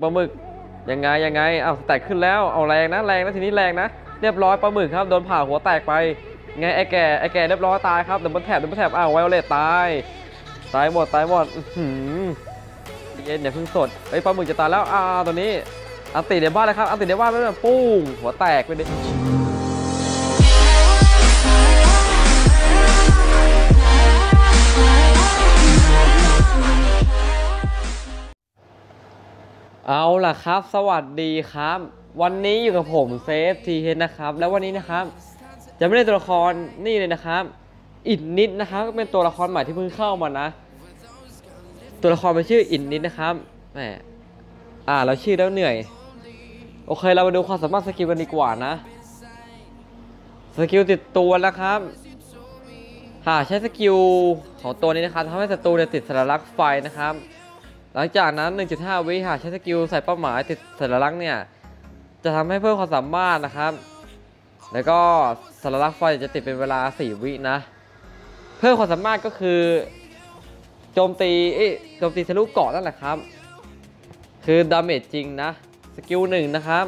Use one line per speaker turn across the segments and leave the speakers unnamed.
ปลาหมึกยังไงยังไงเอาแตกขึ้นแล้วเอาแรงนะแรงนะทีนี้แรงนะเรียบร้อยปลาหมึกครับโดนผ่าหัวแตกไปไงไอ้แก่ไอ้แก่เรียบร้อยตายครับเดี๋ยวมันแถบเดี๋ยวมันแถบอ้าวไวโอเลตตายตายหมดตายหมดอื้อหือเย็นอย่าเพิ่งสดไอ้ปลาหมึกจะตายแล้วอ้าวตัวนี้อันติในบ้านเลยครับอันติในบ้านไม่เป็นปุ้งหัวแตกไปเลย เอาล่ะครับ สวัสดีครับ วันนี้อยู่กับผมเซฟทีเฮนนะครับ แล้ววันนี้นะครับ จะไม่ได้ตัวละครนี่เลยนะครับ อินนิดนะครับก็เป็นตัวละครใหม่ที่เพิ่งเข้ามานะ ตัวละครมันชื่ออินนิดนะครับแหมอ่าเราชื่อแล้วเหนื่อย โอเคเรามาดูความสามารถสกิลกันดีกว่านะ สกิลติดตัวแล้วครับหากใช้สกิลของตัวนี้นะครับทำให้ศัตรูเนี่ยติดสัญลักษณ์ไฟนะครับ หลังจากนั้น 1.5 วิหากใช้สกิลใส่เป้าหมายติดสัญลักษณ์เนี่ย จะทำให้เพิ่มความสามารถนะครับ แล้วก็สัญลักษณ์ไฟจะติดเป็นเวลา 4 วินะ เพิ่มความสามารถก็คือโจมตีโจมตีทะลุเกาะนั่นแหละครับ คือดาเมจจริงนะสกิลหนึ่งนะครับ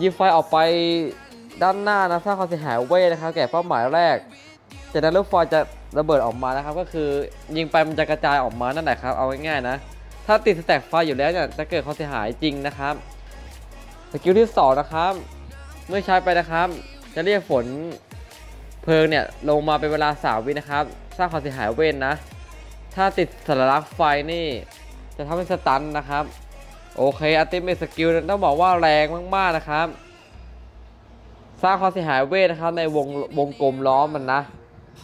ยิงไฟออกไปด้านหน้านะสร้างความเสียหายเว้ยนะครับ แก่เป้าหมายแรก จากนั้นลูกไฟจะระเบิดออกมานะครับ ก็คือยิงไปมันจะกระจายออกมานั่นแหละครับ เอาง่ายๆนะ ถ้าติดสแต็กไฟอยู่แล้วเนี่ยจะเกิดความเสียหายจริงนะครับ สกิลที่สองนะครับ เมื่อใช้ไปนะครับ จะเรียกฝนเพลิงเนี่ยลงมาเป็นเวลา 3 วินะครับ สร้างความเสียหายเว้นนะ ถ้าติดสัญลักษณ์ไฟนี่จะทำให้สตันนะครับ โอเคอัลติเมทสกิลต้องบอกว่าแรงมากๆนะครับ สร้างความเสียหายเวทนะครับในวงวงกลมล้อมมันนะ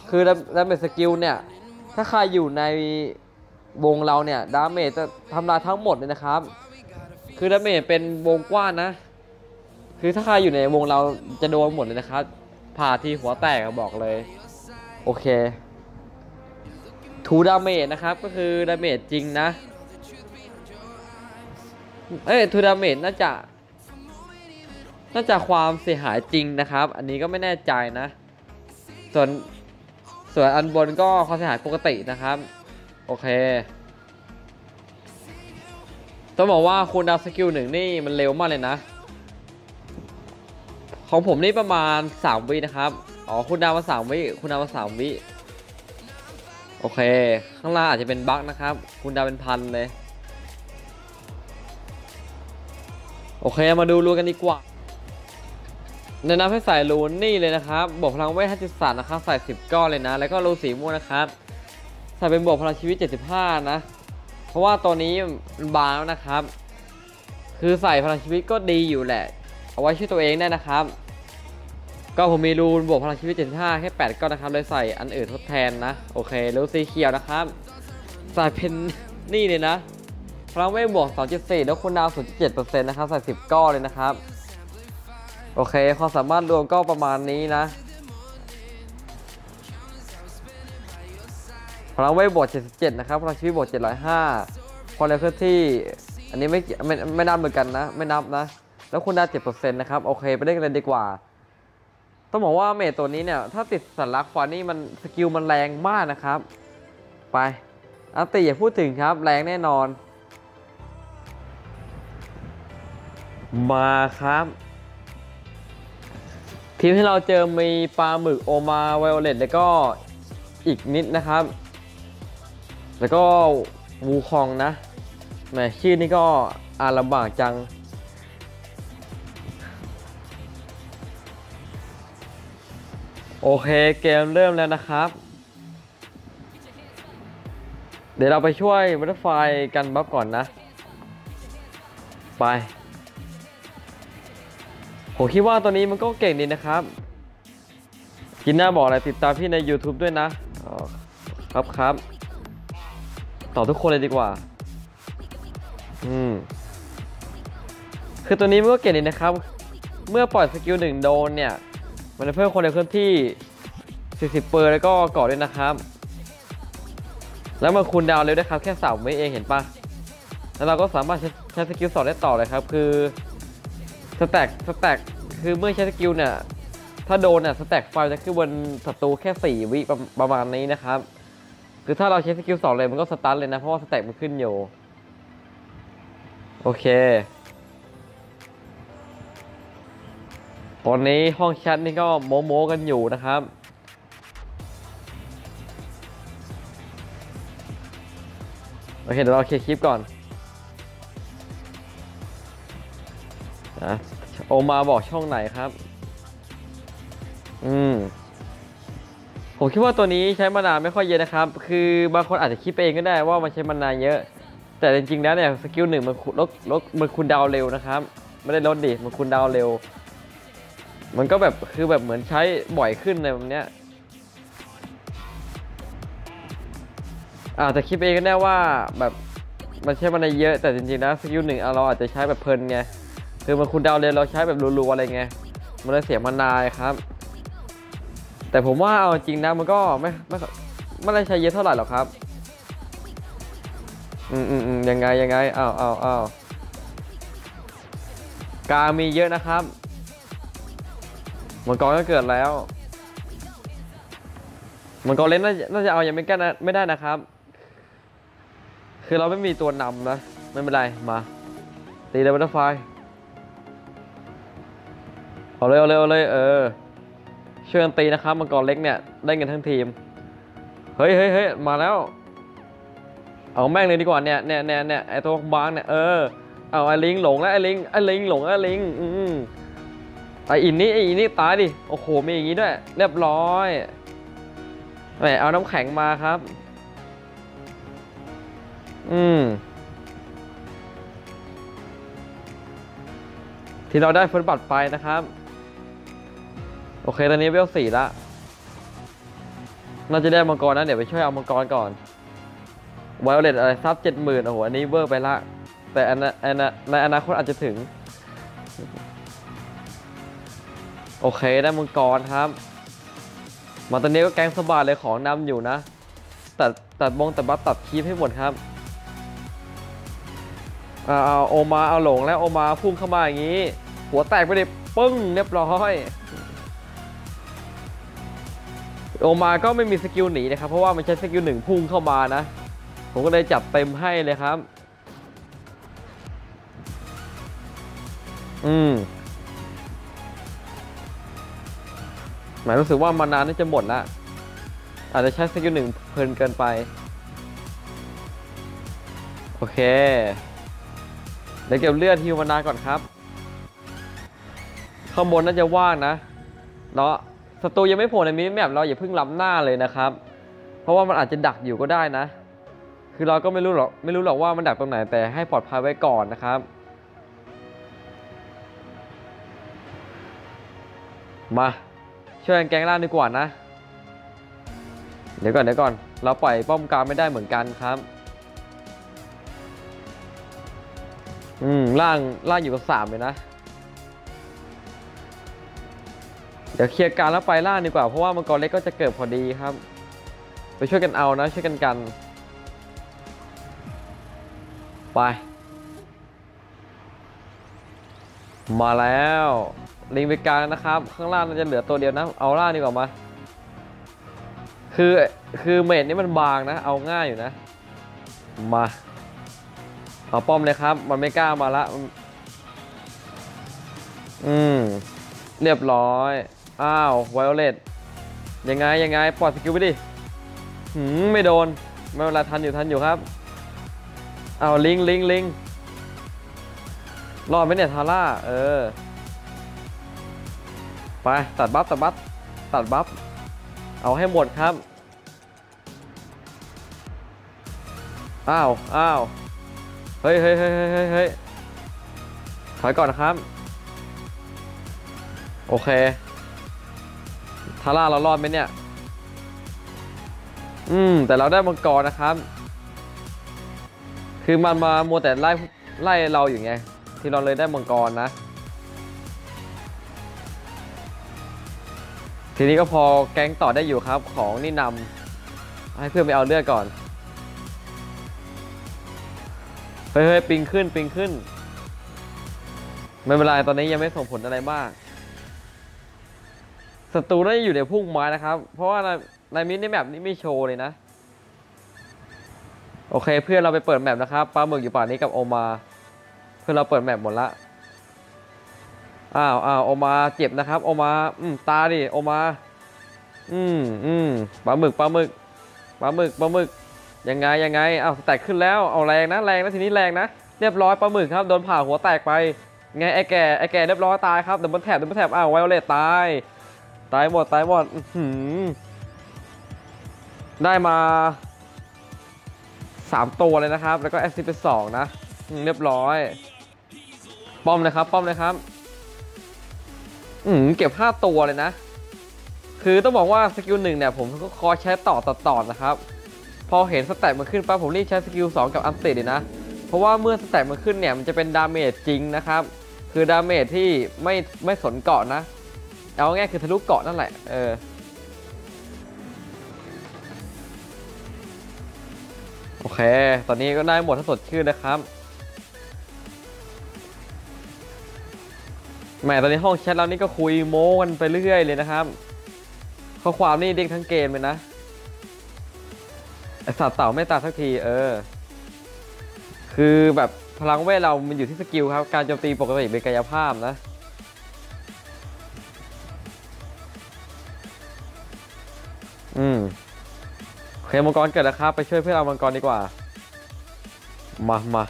คือดาเมจสกิลเนี่ย ถ้าใครอยู่ในวงเราเนี่ย ดาเมจจะทำลายทั้งหมดเลยนะครับ คือดาเมจเป็นวงกว้างนะ คือถ้าใครอยู่ในวงเราจะโดนหมดเลยนะครับ ผ่าทีหัวแตกบอกเลย โอเค ทูดาเมจนะครับ ก็คือดาเมจจริงนะ เอ้ย ทูดาเมจน่าจะน่าจะความเสียหายจริงนะครับ อันนี้ก็ไม่แน่ใจนะ ส่วน ส่วนอันบนก็ความเสียหายปกตินะครับ โอเค ต้องบอกว่าคูณดาวสกิลหนึ่งนี่มันเร็วมากเลยนะ ของผมนี่ประมาณ 3 วินะครับ อ๋อคูณดาวมา3วิคูณดาวมา3วิโอเค ข้างล่างอาจจะเป็นบั๊กนะครับ คูณดาวเป็นพันเลย โอเคมาดูรูกันดีกว่า แนะนำให้ใส่รูนี่เลยนะครับบวกพลังเวท5 3นะครับใส่ 10 ก้อนเลยนะ แล้วก็รูสีม่วงนะครับใส่เป็นบวกพลังชีวิต 75 นะ เพราะว่าตัวนี้มันบางแล้วนะครับ คือใส่พลังชีวิตก็ดีอยู่แหละ เอาไว้ช่วยตัวเองได้นะครับ ก็ผมมีรูนบวกพลังชีวิต 75 แค่ 8 ก้อนนะครับเลยใส่อันอื่นทดแทนนะ โอเครูสีเขียวนะครับ ใส่เป็นนี่เลยนะพลังเวทบวก2.4แล้วคุณดาว0.7%นะครับใส่ 10 ก้อนเลยนะครับ โอเค ความสามารถรวมก็ประมาณนี้นะ พลังเวทบวก77 นะครับ พลังชีวิตบวก705ความเร็วเคลื่อนที่ อันนี้ไม่ไม่ไม่นับเหมือนกันนะ ไม่นับนะ แล้วคุณไดาว7%นะครับ โอเค ไปเล่นกันเลยดีกว่า ต้องบอกว่าเมทตัวนี้เนี่ย ถ้าติดสัญลักษณ์ฟอนนี่มันสกิลมันแรงมากนะครับ ไปอันติอย่าพูดถึงครับ แรงแน่นอน มาครับ ทีมที่เราเจอมีปลาหมึกโอมาไวโอเลตแล้วก็อีกนิดนะครับ แล้วก็วูคองนะแหมชื่อนี้ก็อ่านลำบากจัง โอเคเกมเริ่มแล้วนะครับ เดี๋ยวเราไปช่วยบัตเตอร์ไฟกันบัฟก่อนนะ ไป ผมคิดว่าตัวนี้มันก็เก่งดีนะครับกินหน้าบอกอะไรติดตามพี่ใน YouTube ด้วยนะครับครับต่อทุกคนเลยดีกว่า อืม คือตัวนี้มันก็เก่งดีนะครับ เมื่อปล่อยสกิลหนึ่งโดนเนี่ย มันจะเพิ่มคนในเคลื่อนที่ 40 เปอร์แล้วก็เกาะด้วยนะครับ แล้วมันคูลดาวเร็วได้ครับ แค่3วิเองเห็นปะแล้วเราก็สามารถใช้ใช้สกิลสองได้ต่อเลยครับ คือ สแต็กสแต็กคือเมื่อใช้สกิลเนี่ย ถ้าโดนเนี่ยสแต็กไฟจะขึ้นบนศัตรูแค่ 4 วิประประมาณนี้นะครับ คือถ้าเราใช้สกิลสองเลยมันก็สตันเลยนะ เพราะว่าสแต็กมันขึ้นอยู่ โอเค ตอนนี้ห้องแชทนี่ก็โมโมกันอยู่นะครับโอเคเดี๋ยวเราเคลียร์คลิปก่อน นะโอมาบอกช่องไหนครับ อืม ผมคิดว่าตัวนี้ใช้มานานไม่ค่อยเยอะนะครับ คือบางคนอาจจะคิดไปเองก็ได้ว่ามันใช้มานานเยอะ แต่จริงๆแล้วเนี่ยสกิลหนึ่งมันลดลดมันคูลดาวเร็วนะครับ ไม่ได้ลดดิ มันคูลดาวเร็ว มันก็แบบคือแบบเหมือนใช้บ่อยขึ้นในแบบเนี้ยอาจจะคิดเองก็ได้ว่าแบบมันใช้มานาเยอะแต่จริงๆนะสกิลหนึ่งเราอาจจะใช้แบบเพลินไง คือมันคูลดาวเร็วเราใช้แบบรัวๆอะไรไงมันเลยเสียมานานครับ แต่ผมว่าเอาจริงนะมันก็ไม่ไม่ไม่ได้ใช้เยอะเท่าไหร่หรอกครับ อืมอืมอืมยังไงยังไงอ้าวอ้าวอ้าวกามีเยอะนะครับมังกรก็เกิดแล้วมังกรเล่นน่าจะน่าจะเอายังไม่กันไม่ได้นะครับ คือเราไม่มีตัวนำนะ ไม่เป็นไร มา ตีเลยบัตเตอร์ไฟ เอาเลยเอาเลยเอาเลยเออช่วยกันตีนะครับมังกรเล็กเนี่ยได้เงินทั้งทีม เฮ้ยเฮ้ยเฮ้ยมาแล้ว เอาแม่งเลยดีกว่าเนี่ยเนี่ยเนี่ยเนี่ยไอตัวบางเนี่ยเออเอาไอลิงหลงแล้วไอลิงไอลิงหลงไอลิงอืมไออินนี่ไออินนี่ตายดิโอ้โหมีอย่างงี้ด้วย เรียบร้อยแหมเอาน้ำแข็งมาครับ อืมที่เราได้ฟุตบัตรไปนะครับ โอเค ตอนนี้เวลสี่ละน่าจะได้มังกรนะ เดี๋ยวไปช่วยเอามังกรก่อนไวโอเลตอะไรซับเจ็ดหมื่นโอ้โห อันนี้เวอร์ไปละ แต่อันนั้นในอนาคตอาจจะถึง โอเค ได้มังกรครับ มาตอนนี้ก็แกงสบายเลยของนำอยู่นะ ตัดตัดบงตัดบัฟตัดคีบให้หมดครับเอาเอาโอมาเอาหลงแล้วโอมาพุ่งเข้ามาอย่างนี้ หัวแตกไปดิปึ้งเรียบร้อย โอมาก็ไม่มีสกิลหนีนะครับ เพราะว่ามันใช้สกิลหนึ่งพุ่งเข้ามานะ ผมก็เลยจับเต็มให้เลยครับ อืมหมายรู้สึกว่ามานานน่าจะหมดละอาจจะใช้สกิลหนึ่งเพลินเกินไป โอเค เดี๋ยวเก็บเลือดฮิวมานาก่อนครับ ข้างบนน่าจะว่างนะเนาะ ศัตรูยังไม่โผล่ในมินิแมปเราอย่าเพิ่งล้ำหน้าเลยนะครับ เพราะว่ามันอาจจะดักอยู่ก็ได้นะ คือเราก็ไม่รู้หรอกไม่รู้หรอกว่ามันดักตรงไหนแต่ให้ปลอดภัยไว้ก่อนนะครับ มาช่วยกันแกงล่าดีกว่านะ เดี๋ยวก่อนเดี๋ยวก่อน เราปล่อยป้อมกลางไม่ได้เหมือนกันครับ อืมล่างล่างอยู่กับสามเลยนะ เดี๋ยวเคลียร์การแล้วไปล่างดีกว่าเพราะว่ามังกรเล็กก็จะเกิดพอดีครับ ไปช่วยกันเอานะช่วยกันกัน ไป มาแล้วลิงไปกลางนะครับ ข้างล่างน่าจะเหลือตัวเดียวนะเอาล่างดีกว่ามาคือคือเมดนี่มันบางนะ เอาง่ายอยู่นะ มาเอาป้อมเลยครับ มันไม่กล้ามาละ อืม เรียบร้อย อ้าวไวโอเลตยังไงยังไงปล่อยสกิลไปดิหืมไม่โดนไม่เป็นไรทันอยู่ทันอยู่ครับเอาลิงลิงลิงรอดไหมเนี่ยทาร่าเออไปตัดบัฟตัดบัฟตัดบัฟเอาให้หมดครับอ้าวอ้าวเฮ้ยเฮ้ยเฮ้ยเฮ้ยเฮ้ยถอยก่อนนะครับ โอเค ทาร่าเรารอดไหมเนี่ย อืม แต่เราได้มังกรนะครับ คือมันมามัวแต่ไล่ไล่เราอยู่ไง ที่เราเลยได้มังกรนะ ทีนี้ก็พอแก๊งต่อได้อยู่ครับ ของนี่นำให้เพื่อนไปเอาเลือดก่อน เฮ้ยเฮ้ยปิงขึ้นปิงขึ้น ไม่เป็นไรตอนนี้ยังไม่ส่งผลอะไรมาก ศัตรูน่าจะอยู่ในพุ่งไม้นะครับ เพราะว่าในในมินิแมปนี้ไม่โชว์เลยนะ โอเค เพื่อนเราไปเปิดแมปนะครับปลาหมึกอยู่ป่านนี้กับโอมา เพื่อนเราเปิดแมปหมดละอ้าวอ้าวโอมาเจ็บนะครับโอมาอืมตาดิโอมาอืมอืมปลาหมึกปลาหมึกปลาหมึกปลาหมึกยังไงยังไงเอาแตกขึ้นแล้วเอาแรงนะแรงนะทีนี้แรงนะเรียบร้อยปลาหมึกครับโดนผ่าหัวแตกไปไงไอ้แก่ไอ้แก่เรียบร้อยตายครับเดินบนแถบเดินบนแถบอ้าวไวโอเลตตาย ตายหมดตายหมดหือได้มาสามตัวเลยนะครับ แล้วก็แอสซิสต์ไปสองนะเรียบร้อย ป้อมเลยครับ ป้อมเลยครับ อืมเก็บห้าตัวเลยนะ คือต้องบอกว่าสกิลหนึ่งเนี่ย ผมก็คอยใช้ต่อต่อต่อนะครับ พอเห็นสแต็กมันขึ้นปั๊บผมรีบใช้สกิล2กับอันติเลยนะ เพราะว่าเมื่อสแต็กมันขึ้นเนี่ย มันจะเป็นดาเมจจริงนะครับ คือดาเมจที่ไม่ไม่สนเกาะนะ เอาง่ายคือทะลุเกาะนั่นแหละ เออ โอเค ตอนนี้ก็ได้หมดทั้งสดชื่นนะครับแหมตอนนี้ห้องแชทเรานี่ก็คุยโม้กันไปเรื่อยเลยนะครับ ข้อความนี่เด้งทั้งเกมเลยนะไอสัตว์เต่าไม่ตาสักที เออ คือแบบพลังเวทเรามันอยู่ที่สกิลครับ การโจมตีปกติเป็นกายภาพนะ เคมังกรเกิดแล้วครับ ไปช่วยเพื่อนเอามังกรดีกว่า มามา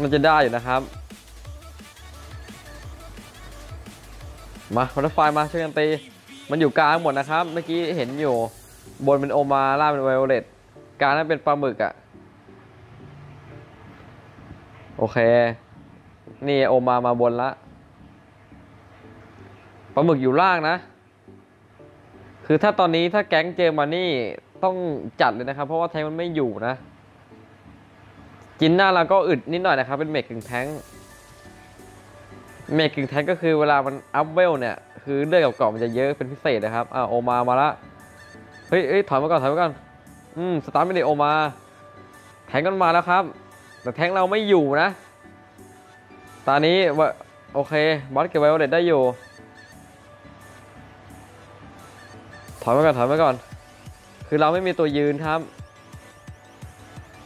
มันจะได้อยู่นะครับ มาวัตไฟมาช่วยกันตี มันอยู่กลางหมดนะครับ เมื่อกี้เห็นอยู่ บนเป็นโอมาล่างเป็นไวโอเลตกลางนั้นเป็นปลาหมึกอะโอเค นี่โอมามาบนละปลาหมึกอยู่ล่างนะ คือถ้าตอนนี้ถ้าแก๊งเจอมานี่ ต้องจัดเลยนะครับ เพราะว่าแทงมันไม่อยู่นะ จินหน้าเราก็อึดนิดหน่อยนะครับ เป็นเมกกึ่งแทงเมกกึ่งแทงก็คือเวลามันอัพเวลเนี่ย คือเลือดกับเกาะมันจะเยอะเป็นพิเศษนะครับอ่าโอมามาละเฮ้ยเฮ้ยถอยมาก่อนถอยมาก่อนอืมสตาร์ทไม่ได้โอมา แทงกันมาแล้วครับ แต่แทงเราไม่อยู่นะ ตอนนี้ว่าโอเคบอสเก็บไวโอเลตได้อยู่ถอยมาก่อนถอยมาก่อน คือเราไม่มีตัวยืนครับ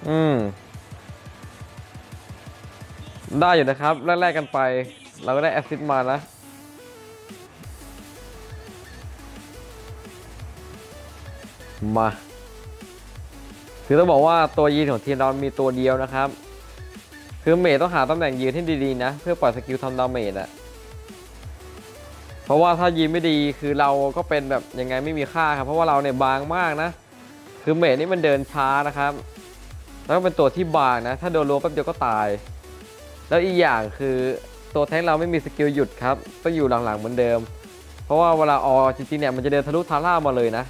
อืม ได้อยู่นะครับแลกๆกันไป เราก็ได้แอสซิสต์มานะมาคือต้องบอกว่าตัวยืนของทีมเรามีตัวเดียวนะครับ คือเมย์ต้องหาตำแหน่งยืนให้ดีๆนะ เพื่อปล่อยสกิลทำดาเมจอะ เพราะว่าถ้ายืนไม่ดีคือเราก็เป็นแบบยังไงไม่มีค่าครับ เพราะว่าเราเนี่ยบางมากนะ คือเมย์นี่มันเดินช้านะครับ แล้วก็เป็นตัวที่บางนะ ถ้าโดนรัวแป๊บเดียวก็ตาย แล้วอีกอย่างคือตัวแท้งเราไม่มีสกิลหยุดครับต้องอยู่หลังๆเหมือนเดิม เพราะว่าเวลาออจริงๆเนี่ยมันจะเดินทะลุทาร่ามาเลยนะ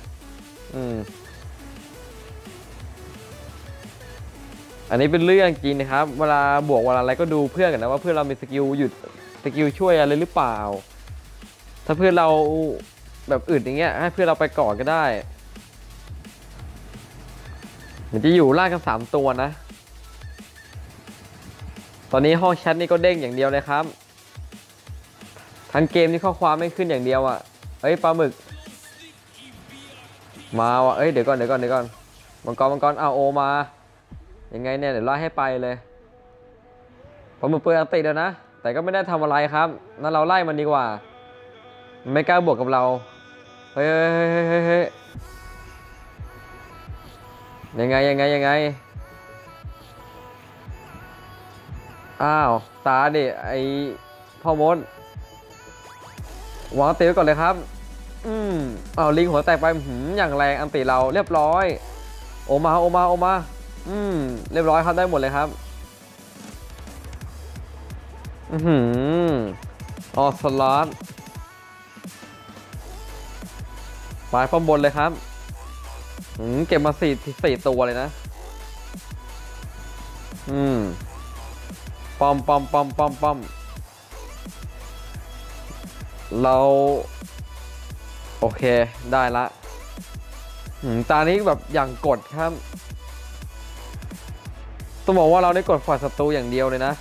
อืมอันนี้เป็นเรื่องจริงนะครับ เวลาบวกเวลาอะไรก็ดูเพื่อนกันนะว่าเพื่อนเรามีสกิลหยุดสกิลช่วยอะไรหรือเปล่า ถ้าเพื่อนเราแบบอึดอย่างเงี้ยให้เพื่อนเราไปก่อนก็ได้ มันจะอยู่ล่างกันสามตัวนะ ตอนนี้ห้องแชทนี่ก็เด้งอย่างเดียวเลยครับ ทั้งเกมนี่ข้อความไม่ขึ้นอย่างเดียวอะ่ะ เอ้ยปลาหมึก มาว่ะ เอ้ยเดี๋ยวก่อนเดี๋ยวก่อนเดี๋ยวก่อน มังกรมังกรเอาโอมา ยังไงเนี่ยเดี๋ยวไล่ให้ไปเลยปลาหมึกเปิดอัติแล้วนะ แต่ก็ไม่ได้ทำอะไรครับ นั่นเราไล่มันดีกว่า ไม่กล้าบวกกับเรา เฮ้ยเฮ้ยเฮ้ยเฮ้ยยังไงยังไงยังไง อ้าว ตาดิ ไอพ่อมดวางตีไว้ก่อนเลยครับ อืมอ้าวลิงหัวแตกไปหืมอย่างแรงอันติเราเรียบร้อย โอมาโอมาโอมา อืมเรียบร้อยครับได้หมดเลยครับ อือหือออสลอ ตไปป้อมบนเลยครับอืมเก็บมาสี่สี่ตัวเลยนะ อืมปอมปอมปอมปอมปอมเรา โอเคได้ละหืมตานี้แบบอย่างกดครับ ต้องบอกว่าเราได้กดฝ่ายศัตรูอย่างเดียวเลยนะ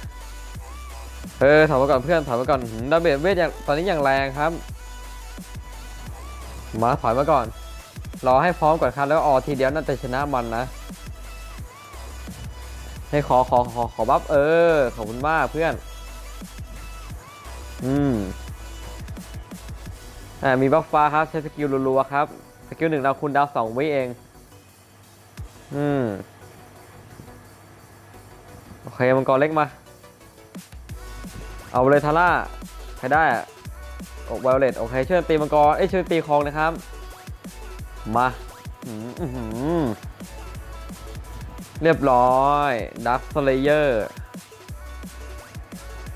เออถอยมาก่อนเพื่อนถอยมาก่อนดาเมจเวทอย่างตอนนี้อย่างแรงครับ มาถอยมาก่อน รอให้พร้อมก่อนครับ แล้วออทีเดียวน่าจะชนะมันนะ ให้ขอขอขอขอบัฟเออ ขอบคุณมากเพื่อน อืม อ่า มีบัฟฟ้าครับ ใช้สกิลรัวๆครับ สกิลหนึ่งเราคุณดาวสองวิเอง อืม โอเคมังกรเล็กมา เอาเลยทาร่าใครได้อะ ไวโอเลตโอเคเช่วยตีมังกรเอ้ยช่วยตีคองนะครับ มาเรียบร้อยดักสเลเยอร์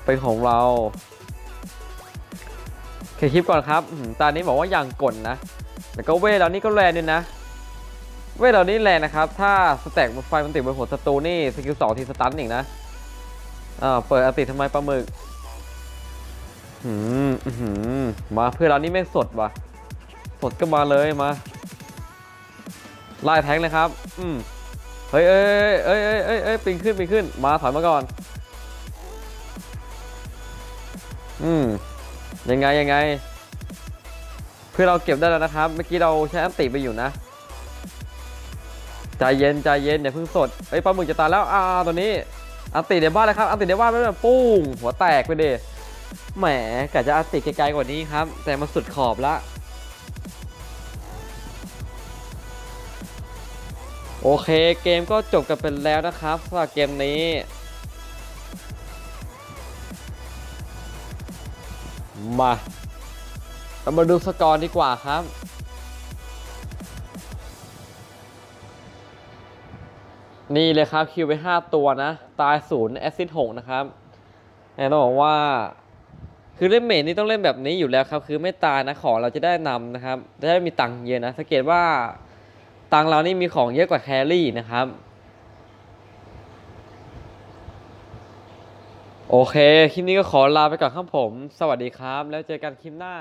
เป็นของเราเคคลิปก่อนครับอื้อหือตานี้บอกว่าอย่างกลนะแต่ก็เวทเรานี่ก็แรงด้วยนะ เวทเรานี่แรงนะครับ ถ้าสแต็กไฟมันติดบนหัวศัตรูนี่สกิลสองทีสตันอีกนะอ่าเปิดอติทำไมปลาหมึก มมาเพื่อนเรานี่แม่งสดว่ะ สดก็มาเลยมาไล่แทงเลยครับ อืมเฮ้ยเอ้ยเอ้ยเอ้ยเอ้ยเอ้ยปิงขึ้นปิงขึ้น มาถอยมาก่อน อืมยังไงยังไง เพื่อเราเก็บได้แล้วนะครับ เมื่อกี้เราใช้อันติไปอยู่นะใจเย็นใจเย็นอย่าเพิ่งสดเอ้ยปลาหมึกจะตายแล้วอ่าตัวนี้อันติในบ้านเลยครับอันติในบ้านไม่ได้ปุ้งหัวแตกไปเด แหมกะจะอันติดไกลๆกว่านี้ครับ แต่มันสุดขอบละ โอเคเกมก็จบกันไปแล้วนะครับสำหรับเกมนี้มาเรามาดูสกอร์ดีกว่าครับ นี่เลยครับคิวไป 5 ตัวนะ ตายศูนย์แอสซิสหกนะครับแต่ต้องบอกว่า คือเล่นเมทนี่ต้องเล่นแบบนี้อยู่แล้วครับ คือไม่ตายนะของเราจะได้นำนะครับ จะได้มีตังค์เยอะนะสังเกตว่าตังค์เรานี่มีของเยอะกว่าแครี่นะครับ โอเค คลิปนี้ก็ขอลาไปก่อนครับผม สวัสดีครับ แล้วเจอกันคลิปหน้า